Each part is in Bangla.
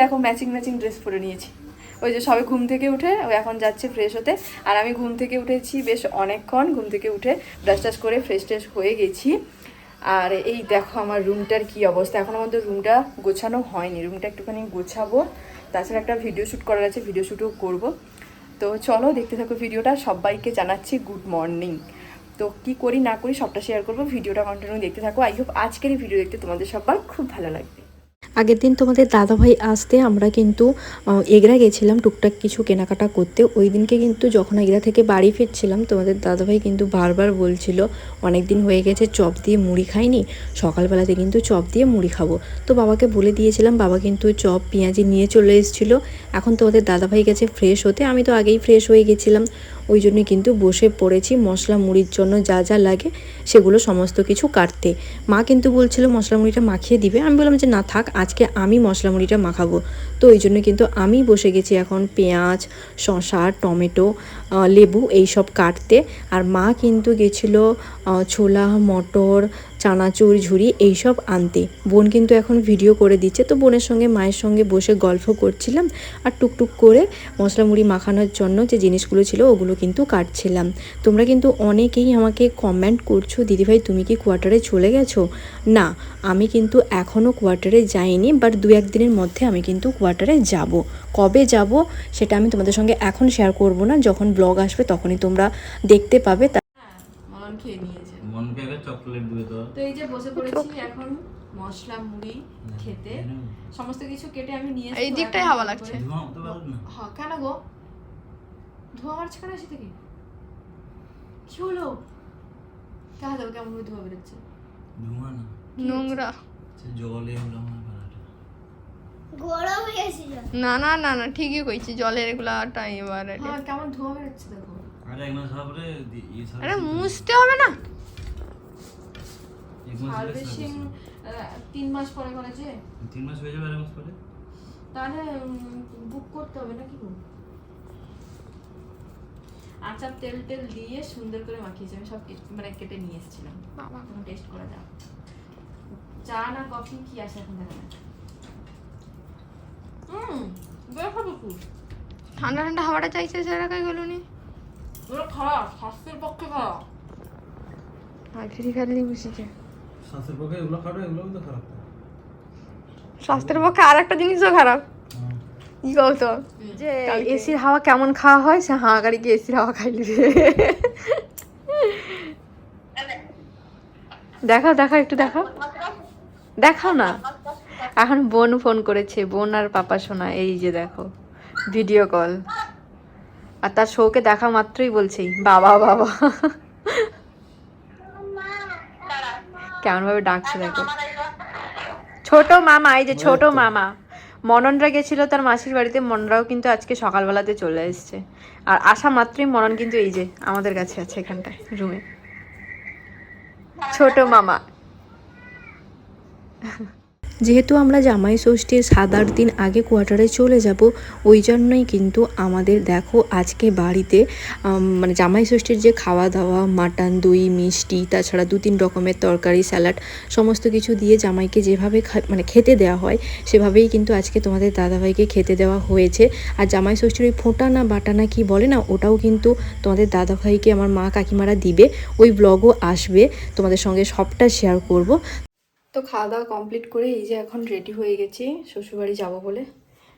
দেখো ম্যাচিং ম্যাচিং ড্রেস পরে নিয়েছি। ওই যে সবে ঘুম থেকে উঠে ও এখন যাচ্ছে ফ্রেশ হতে। আর আমি ঘুম থেকে উঠেছি বেশ অনেকক্ষণ, ঘুম থেকে উঠে ব্রাশ টাশ করে ফ্রেশ ট্রেশ হয়ে গেছি। আর এই দেখো আমার রুমটার কি অবস্থা। এখন আমাদের রুমটা গোছানো হয়নি। রুমটা একটুখানি গোছাবো। তাছাড়া একটা ভিডিও শ্যুট করার আছে ভিডিও শ্যুটও করব। তো চলো দেখতে থাকো ভিডিওটা সবাইকে জানাচ্ছি গুড মর্নিং তো কি করি, না করি সবটা শেয়ার করব। ভিডিওটা কন্টিনিউ দেখতে থাকো। আই হোপ আজকের এই ভিডিও দেখতে তোমাদের সবার খুব ভালো লাগবে। আগের দিন তোমাদের দাদাভাই আসতে আমরা কিন্তু এগরা গেছিলাম টুকটাক কিছু কেনাকাটা করতে। ওই দিনকে কিন্তু যখন এগরা থেকে বাড়ি ফিরছিলাম, তোমাদের দাদাভাই কিন্তু বারবার বলছিল, অনেক দিন হয়ে গেছে, চপ দিয়ে মুড়ি খাইনি, সকালবেলাতে কিন্তু চপ দিয়ে মুড়ি খাব। তো বাবাকে বলে দিয়েছিলাম, বাবা কিন্তু চপ, পেঁয়াজি নিয়ে চলে এসেছিল। এখন তোমাদের দাদাভাই গেছে ফ্রেশ হতে, আমি তো আগেই ফ্রেশ হয়ে গেছিলাম। ওই জন্য কিন্তু বসে পড়েছি মশলা মুড়ির জন্য যা যা লাগে, সেগুলো সমস্ত কিছু কাটতে। মা কিন্তু বলছিল মশলা মুড়িটা মাখিয়ে দিবে। আমি বললাম যে, না থাক, আজকে আমি মশলা মুড়িটা মাখাবো। তো ওই জন্য কিন্তু আমি বসে গেছি এখন পেঁয়াজ শশা টমেটো লেবু এই সব কাটতে। আর মা কিন্তু গেছিল ছোলা, মটর চানাচুর, ঝুড়ি এইসব আনতে। বোন কিন্তু এখন ভিডিও করে দিচ্ছে। তো বোনের সঙ্গে, মায়ের সঙ্গে বসে গল্প করছিলাম আর টুকটুক করে মশলা মুড়ি মাখানোর জন্য যে জিনিসগুলো ছিল ওগুলো কিন্তু কাটছিলাম। তোমরা কিন্তু অনেকেই আমাকে কমেন্ট করছ, দিদিভাই, তুমি কি কোয়ার্টারে চলে গেছো? না, আমি কিন্তু এখনও কোয়ার্টারে যাইনি বাট দু একদিনের মধ্যে আমি কিন্তু কোয়ার্টারে যাব। কবে যাব সেটা আমি তোমাদের সঙ্গে এখন শেয়ার করব না। যখন ব্লগ আসবে তখনই তোমরা দেখতে পাবে। তা- খেয়ে নিয়েছে। মনকে আগে চকলেট দিয়ে দাও। তো এই যে বসে পড়েছি এখন মশলা মুড়ি খেতে সমস্ত কিছু কেটে আমি নিয়ে এই দিকটাই হাওয়া লাগছে। হ্যাঁ কেন গো? ধোঁয়া মারছে কেন এসে থেকে? কি হলো? যাবে কেমন করে ধোঁয়া বেরোচ্ছে। ধোঁয়া না। নোংরা। জলে হলো হয়ে না না না না ঠিকই কইছি জলের এগুলাটা এবারে হ্যাঁ কেমন ধোঁয়া বেরোচ্ছে দেখো। আরে আরে মুছতে হবে না? মাস তিন মাস পরে করেছে তিন মাস হয়ে যাবে আর মাস পরে। তাহলে বুক করতে হবে নাকি আচার তেল টেল দিয়ে সুন্দর করে মাখিয়েছি। আমি সব মানে কেটে নিয়ে এসেছিলাম। বাবা এখন টেস্ট করে দাও। চা না কফি কি আছে এখন দেখা যাক। হুম দেখো বুকু ঠান্ডা ঠান্ডা হাওয়াটা চাইছে সেটা কাই গেল নি? ওরা খারাপ স্বাস্থ্যের পক্ষে খারাপ আর ফ্রি খালি বসেছে। শ্বাসের পক্ষে এগুলো খাটো এগুলো তো খারাপ স্বাস্থ্যের পক্ষে আর একটা জিনিসও খারাপ। কি কৌতো যে এসির হাওয়া কেমন খাওয়া হয় সে হাঁ গাড়ি গিয়ে এসির হাওয়া খাইলি। দেখাও দেখাও একটু দেখাও। দেখাও না। এখন বোন ফোন করেছে বোন আর পাপা শোনা এই যে দেখো ভিডিও কল আর তার শোকে দেখা মাত্রই বলছেই বাবা বাবা। কেমন ভাবে ডাকছে দেখো। ছোট মামা এই যে ছোট মামা। মননরা গেছিল তার মাসির বাড়িতে মনরাও কিন্তু আজকে সকালবেলাতে চলে এসছে। আর আসা মাত্রই মনন কিন্তু এই যে আমাদের কাছে আছে এখানটায় রুমে ছোট মামা। যেহেতু আমরা জামাই ষষ্ঠীর সাত আট দিন আগে কোয়ার্টারে চলে যাব, ওই জন্যই কিন্তু আমাদের দেখো আজকে বাড়িতে মানে জামাই ষষ্ঠীর যে খাওয়া দাওয়া, মাটন, দই, মিষ্টি, তাছাড়া দু তিন রকমের তরকারি, স্যালাড, সমস্ত কিছু দিয়ে জামাইকে যেভাবে মানে খেতে দেওয়া হয়, সেভাবেই কিন্তু আজকে তোমাদের দাদাভাইকে খেতে দেওয়া হয়েছে। আর জামাই ষষ্ঠীর ওই ফোঁটা না বাটা না কি বলে না, ওটাও কিন্তু তোমাদের দাদাভাইকে আমার মা কাকিমারা দিবে, ওই ব্লগও আসবে, তোমাদের সঙ্গে সবটা শেয়ার করব। তো খাওয়া দাওয়া কমপ্লিট করে এই যে এখন রেডি হয়ে গেছি, শ্বশুরবাড়ি যাব বলে।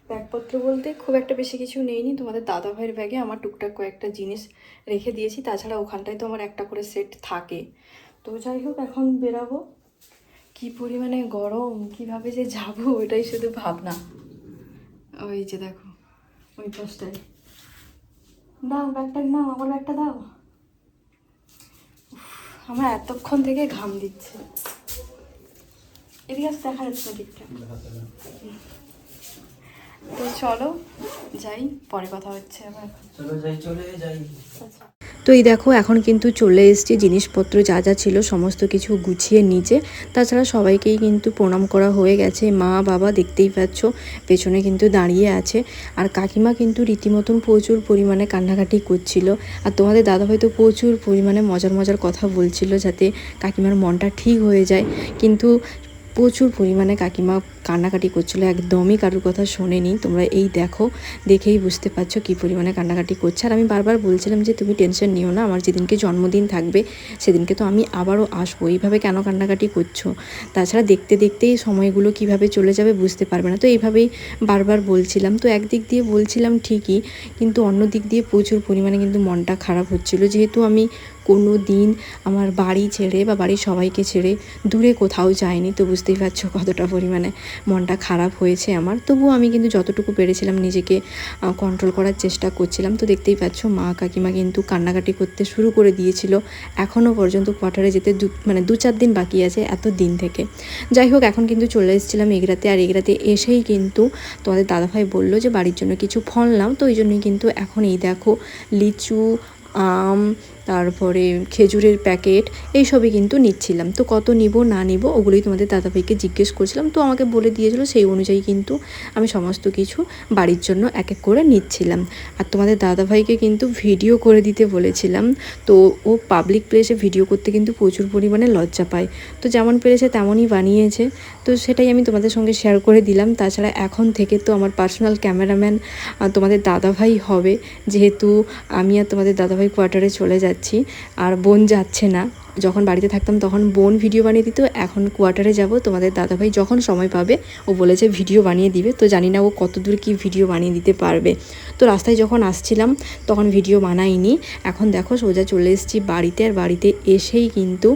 ব্যাগপত্র বলতে খুব একটা বেশি কিছু নেইনি, তোমাদের দাদা ভাইয়ের ব্যাগে আমার টুকটাক কয়েকটা জিনিস রেখে দিয়েছি, তাছাড়া ওখানটায় তো আমার একটা করে সেট থাকে। তো যাই হোক, এখন বেরাবো। কি পরিমাণে গরম, কীভাবে যে যাব ওটাই শুধু ভাবনা। ওই যে দেখো, ওই পোস্টারে দাও, ব্যাগটা নাও, আমার ব্যাগটা দাও। আমার এতক্ষণ থেকে ঘাম দিচ্ছে। এদিকে আসতে দেখা যাচ্ছে না ঠিকঠাক তো চলো যাই পরে কথা হচ্ছে আবার। চলো যাই চলে যাই। তো এই দেখো এখন কিন্তু চলে এসেছি জিনিসপত্র যা যা ছিল সমস্ত কিছু গুছিয়ে নিচে। তাছাড়া সবাইকেই কিন্তু প্রণাম করা হয়ে গেছে। মা বাবা দেখতেই পাচ্ছ পেছনে কিন্তু দাঁড়িয়ে আছে। আর কাকিমা কিন্তু রীতিমতন প্রচুর পরিমাণে কান্নাকাটি করছিল। আর তোমাদের দাদা হয়তো প্রচুর পরিমাণে মজার মজার কথা বলছিল যাতে কাকিমার মনটা ঠিক হয়ে যায়। কিন্তু প্রচুর পরিমাণে কাকিমা কান্নাকাটি করছিল, একদমই কারোর কথা শোনেনি। তোমরা এই দেখো, দেখেই বুঝতে পারছ কী পরিমাণে কান্নাকাটি করছে। আর আমি বারবার বলছিলাম যে, তুমি টেনশন নিও না, আমার যেদিনকে জন্মদিন থাকবে, সেদিনকে তো আমি আবারও আসব। এইভাবে কেন কান্নাকাটি করছ? তাছাড়া দেখতে দেখতেই সময়গুলো কীভাবে চলে যাবে বুঝতে পারবে না। তো এইভাবেই বারবার বলছিলাম। তো একদিক দিয়ে বলছিলাম ঠিকই, কিন্তু অন্য দিক দিয়ে প্রচুর পরিমাণে কিন্তু মনটা খারাপ হচ্ছিল। যেহেতু আমি কোনো দিন আমার বাড়ি ছেড়ে বা বাড়ির সবাইকে ছেড়ে দূরে কোথাও যায়নি তো বুঝতেই পারছ কতটা পরিমাণে মনটা খারাপ হয়েছে আমার। তবুও আমি কিন্তু যতটুকু পেরেছিলাম নিজেকে কন্ট্রোল করার চেষ্টা করছিলাম। তো দেখতেই পাচ্ছ মা কাকিমা কিন্তু কান্নাকাটি করতে শুরু করে দিয়েছিল। এখনও পর্যন্ত কোয়ার্টারে যেতে দু মানে দু চার দিন বাকি আছে এত দিন থেকে। যাই হোক, এখন কিন্তু চলে এসেছিলাম এগরাতে আর এগরাতে এসেই কিন্তু তোমাদের দাদাভাই বলল যে বাড়ির জন্য কিছু ফল নাও। তো ওই জন্যই কিন্তু এখন এই দেখো লিচু, আম তারপরে খেজুরের প্যাকেট, এইসবই কিন্তু নিচ্ছিলাম। তো কত নিব, না নিব, ওগুলোই তোমাদের দাদাভাইকে জিজ্ঞেস করছিলাম। তো আমাকে বলে দিয়েছিল সেই অনুযায়ী কিন্তু আমি সমস্ত কিছু বাড়ির জন্য এক এক করে নিচ্ছিলাম। আর তোমাদের দাদাভাইকে কিন্তু ভিডিও করে দিতে বলেছিলাম। তো ও পাবলিক প্লেসে ভিডিও করতে কিন্তু প্রচুর পরিমাণে লজ্জা পায়। তো যেমন পেরেছে তেমনই বানিয়েছে। তো সেটাই আমি তোমাদের সঙ্গে শেয়ার করে দিলাম। তাছাড়া এখন থেকে তো আমার পার্সোনাল ক্যামেরাম্যান তোমাদের দাদাভাই হবে। যেহেতু আমি আর তোমাদের দাদাভাই কোয়ার্টারে চলে যাচ্ছি আর বোন যাচ্ছে না। যখন বাড়িতে থাকতাম তখন বোন ভিডিও বানিয়ে দিত, এখন কোয়ার্টারে যাব, তোমাদের দাদাভাই যখন সময় পাবে, ও বলেছে ভিডিও বানিয়ে দিবে, তো জানি না ও কত দূর কী ভিডিও বানিয়ে দিতে পারবে। তো রাস্তায় যখন আসছিলাম, তখন ভিডিও বানাইনি, এখন দেখো সোজা চলে এসেছি বাড়িতে, আর বাড়িতে এসেই কিন্তু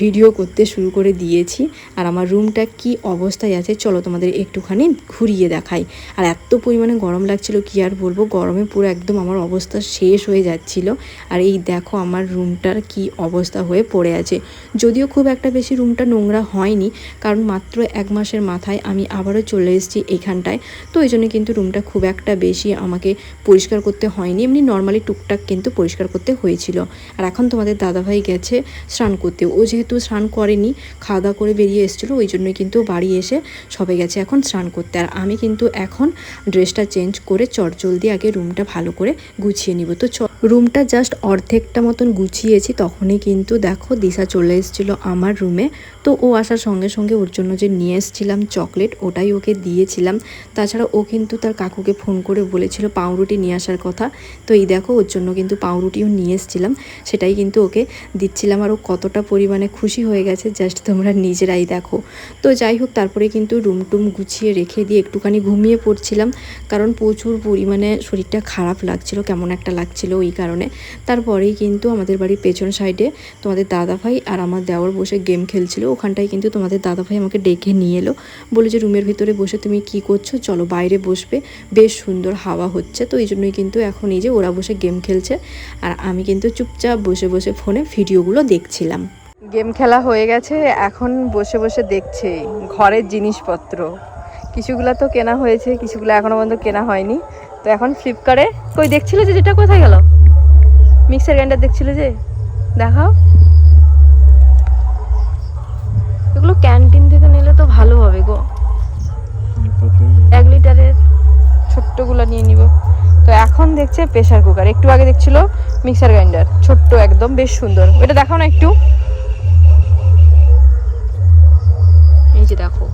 ভিডিও করতে শুরু করে দিয়েছি। আর আমার রুমটা কি অবস্থায় আছে, চলো তোমাদের একটুখানি ঘুরিয়ে দেখাই। আর এত পরিমাণে গরম লাগছিল, কি আর বলব, গরমে পুরো একদম আমার অবস্থা শেষ হয়ে যাচ্ছিল। আর এই দেখো আমার রুমটার কি অবস্থা হয়ে পড়ে আছে। যদিও খুব একটা বেশি রুমটা নোংরা হয়নি, কারণ মাত্র এক মাসের মাথায় আমি আবারও চলে এসেছি এখানটায়। তো ওই জন্য কিন্তু রুমটা খুব একটা বেশি আমাকে পরিষ্কার করতে হয়নি, এমনি নর্মালি টুকটাক কিন্তু পরিষ্কার করতে হয়েছিল। আর এখন তোমাদের দাদাভাই গেছে স্নান করতে। ও যেহেতু স্নান করেনি খাওয়া দাওয়া করে বেরিয়ে এসেছিল, ওই জন্যই কিন্তু বাড়ি এসে সবাই গেছে এখন স্নান করতে। আর আমি কিন্তু এখন ড্রেসটা চেঞ্জ করে চটজলদি আগে রুমটা ভালো করে গুছিয়ে নিব। তো রুমটা জাস্ট অর্ধেকটা মতন গুছিয়েছি, তখনই কিন্তু দেখো দিশা চলে এসেছিল আমার রুমে। তো ও আসার সঙ্গে সঙ্গে ওর জন্য যে নিয়ে এসেছিলাম চকলেট ওটাই ওকে দিয়েছিলাম। তাছাড়া ও কিন্তু তার কাকুকে ফোন করে বলেছিল পাউরুটি নিয়ে আসার কথা। তো এই দেখো ওর জন্য কিন্তু পাউরুটিও নিয়ে এসেছিলাম, সেটাই কিন্তু ওকে দিচ্ছিলাম। আর ও কতটা পরিমাণে খুশি হয়ে গেছে জাস্ট তোমরা নিজেরাই দেখো। তো যাই হোক, তারপরে কিন্তু রুম টুম গুছিয়ে রেখে দিয়ে একটুখানি ঘুমিয়ে পড়ছিলাম। কারণ প্রচুর পরিমাণে শরীরটা খারাপ লাগছিল, কেমন একটা লাগছিল ওই কারণে। তারপরেই কিন্তু আমাদের বাড়ির পেছন সাইডে তোমাদের দাদাভাই আর আমার দেওর বসে গেম খেলছিল। ওখানটায় কিন্তু তোমাদের দাদাভাই আমাকে ডেকে নিয়ে এলো। বলে যে, রুমের ভিতরে বসে তুমি কি করছ? চলো বাইরে বসবে। বেশ সুন্দর হাওয়া হচ্ছে। তো এই জন্যই কিন্তু এখন এই যে ওরা বসে গেম খেলছে। আর আমি কিন্তু চুপচাপ বসে বসে ফোনে ভিডিওগুলো দেখছিলাম। গেম খেলা হয়ে গেছে। এখন বসে বসে দেখছে ঘরের জিনিসপত্র। কিছুগুলো তো কেনা হয়েছে, কিছুগুলো এখনও পর্যন্ত কেনা হয়নি। তো এখন ফ্লিপকার্টে কই, দেখছিল যে যেটা? কোথায় গেল? মিক্সার গ্রাইন্ডার দেখছিল যে? দেখাও। এগুলো ক্যান্টিন থেকে নিলে তো ভালো হবে গো। এক লিটারের ছোট্টগুলো নিয়ে নিব। তো এখন দেখছে প্রেসার কুকার। একটু আগে দেখছিল মিক্সার গ্রাইন্ডার। ছোট্ট একদম, বেশ সুন্দর। ওটা দেখাও না একটু। এই যে দেখো।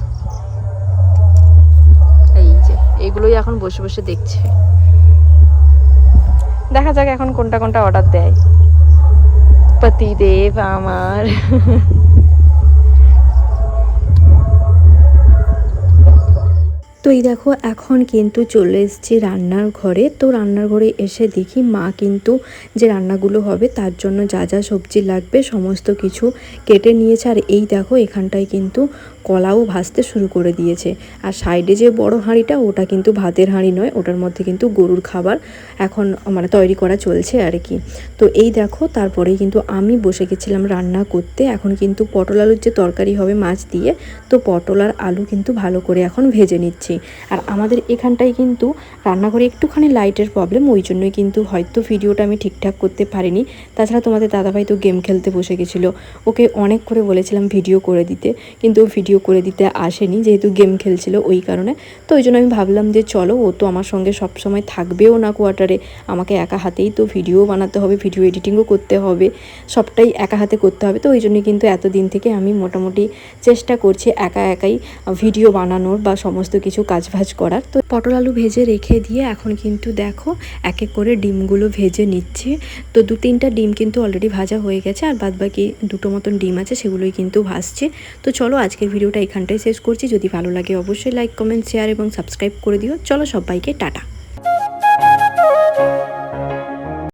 এই যে এইগুলোই এখন বসে বসে দেখছে। দেখা যাক এখন কোনটা কোনটা অর্ডার দেয়। পতিদেব আমার। তো এই দেখো, এখন কিন্তু চলে এসেছি রান্নার ঘরে। তো রান্নার ঘরে এসে দেখি মা কিন্তু যে রান্নাগুলো হবে তার জন্য যা যা সবজি লাগবে সমস্ত কিছু কেটে নিয়েছে। আর এই দেখো, এখানটায় কিন্তু কলাও ভাজতে শুরু করে দিয়েছে। আর সাইডে যে বড় হাঁড়িটা, ওটা কিন্তু ভাতের হাঁড়ি নয়, ওটার মধ্যে কিন্তু গরুর খাবার এখন মানে তৈরি করা চলছে আর কি। তো এই দেখো, তারপরেই কিন্তু আমি বসে গেছিলাম রান্না করতে। এখন কিন্তু পটল আলুর যে তরকারি হবে মাছ দিয়ে, তো পটল আর আলু কিন্তু ভালো করে এখন ভেজে নিচ্ছি। আর আমাদের এখানটায় কিন্তু রান্নাঘরে একটুখানি লাইটের প্রবলেম, ওই জন্যই কিন্তু হয়তো ভিডিওটা আমি ঠিকঠাক করতে পারিনি। তাছাড়া তোমাদের দাদাভাই তো গেম খেলতে বসে গেছিল, ওকে অনেক করে বলেছিলাম ভিডিও করে দিতে, কিন্তু ভিডিও ভিডিও করে দিতে আসেনি, যেহেতু গেম খেলছিল ওই কারণে। তো ওই জন্য আমি ভাবলাম যে চলো, ও তো আমার সঙ্গে সব সময় থাকবেও না কোয়ার্টারে আমাকে একা হাতেই তো ভিডিও বানাতে হবে ভিডিও এডিটিংও করতে হবে। সবটাই একা হাতে করতে হবে। তো ওই জন্য কিন্তু এতদিন থেকে আমি মোটামুটি চেষ্টা করছি একা একাই ভিডিও বানানোর বা সমস্ত কিছু কাজ কাজবাজ করার। তো পটল আলু ভেজে রেখে দিয়ে এখন কিন্তু দেখো, এক এক করে ডিমগুলো ভেজে নিচ্ছি। তো দু তিনটা ডিম কিন্তু অলরেডি ভাজা হয়ে গেছে, আর বাদ বাকি দুটো মতন ডিম আছে, সেগুলোই কিন্তু ভাজছে। তো চলো আজকের ভিডিওটা এখানটাই শেষ করছি। যদি ভালো লাগে অবশ্যই লাইক কমেন্ট শেয়ার এবং সাবস্ক্রাইব করে দিও। চলো সবাইকে টাটা।